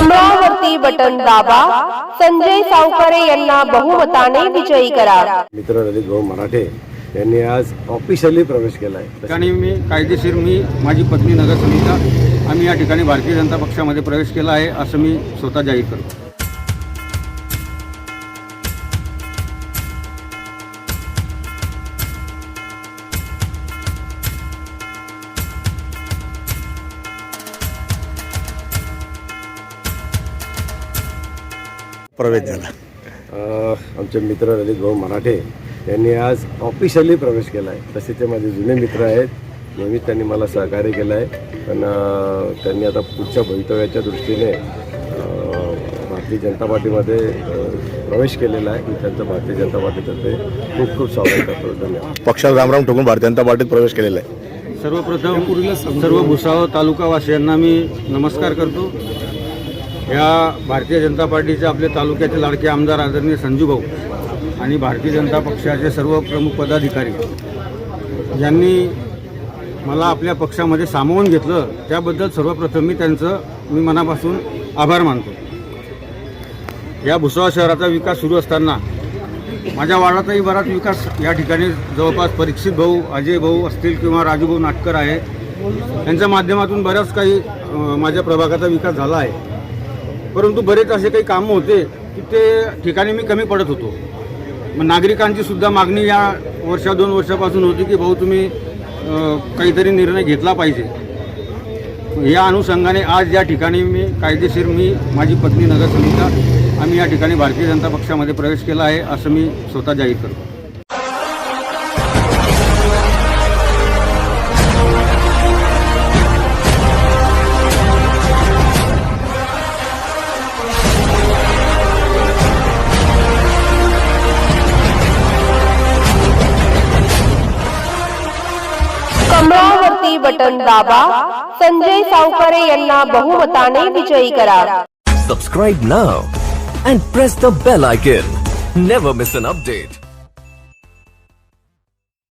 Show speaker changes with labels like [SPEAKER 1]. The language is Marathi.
[SPEAKER 1] कमळावरती बटन दाबा. संजय सावकारे यांना बहुमताने विजयी करा.
[SPEAKER 2] मित्र ललित भाऊ मराठे यांनी आज ऑफिशियली प्रवेश केला आहे
[SPEAKER 3] ठिकाणी मी कायदेशीर मी माझी पत्नी नगर सुनीता आम्ही या ठिकाणी भारतीय जनता पक्षामध्ये प्रवेश केला आहे असं मी स्वतः जाहीर करतो.
[SPEAKER 4] प्रवेश झाला.
[SPEAKER 2] अ, आमचे मित्र ललित भाऊ मराठे यांनी आज ऑफिशियली प्रवेश केला आहे तसे ते माझे जुने मित्र आहेत. नेहमीच त्यांनी मला सहकार्य केलं आहे पण त्यांनी आता पुढच्या भवितव्याच्या दृष्टीने भारतीय जनता पार्टीमध्ये प्रवेश केलेला आहे. मी त्यांचं भारतीय जनता पार्टीतर्फे खूप खूप स्वागत करतो. धन्यवाद.
[SPEAKER 4] पक्षात रामराम ठोकून भारतीय जनता पार्टीत प्रवेश केलेला आहे.
[SPEAKER 3] सर्वप्रथम सर्व भुसावळ तालुकावासियांना मी नमस्कार करतो. या भारतीय जनता पार्टीचे आपले तालुक्याचे लाडके आमदार आदरणीय संजू भाऊ आणि भारतीय जनता पक्षाचे सर्व प्रमुख पदाधिकारी यांनी मला आपल्या पक्षामध्ये सामावून घेतलं. त्याबद्दल सर्वप्रथम मी त्यांचं मी मनापासून आभार मानतो. या भुसावळ शहराचा विकास सुरू असताना माझ्या वार्डाचाही बराच विकास या ठिकाणी जवळपास परीक्षित भाऊ अजय भाऊ असतील किंवा राजूभाऊ नाटकर आहे. यांच्या माध्यमातून बऱ्याच काही माझ्या प्रभागाचा विकास झाला आहे. परंतु बरेच असे काही कामं होते की ते ठिकाणी मी कमी पडत होतो. मग नागरिकांची सुद्धा मागणी या वर्षा दोन वर्षापासून होती की भाऊ तुम्ही काहीतरी निर्णय घेतला पाहिजे. या अनुषंगाने आज या ठिकाणी मी कायदेशीर मी माझी पत्नी नगर आम्ही या ठिकाणी भारतीय जनता पक्षामध्ये प्रवेश केला आहे असं मी स्वतः जाहीर करतो.
[SPEAKER 1] कमळावरती बटन दाबा संजय सावकारे यांना बहुमताने विजयी करा
[SPEAKER 5] Subscribe now and press the bell icon. Never miss an update.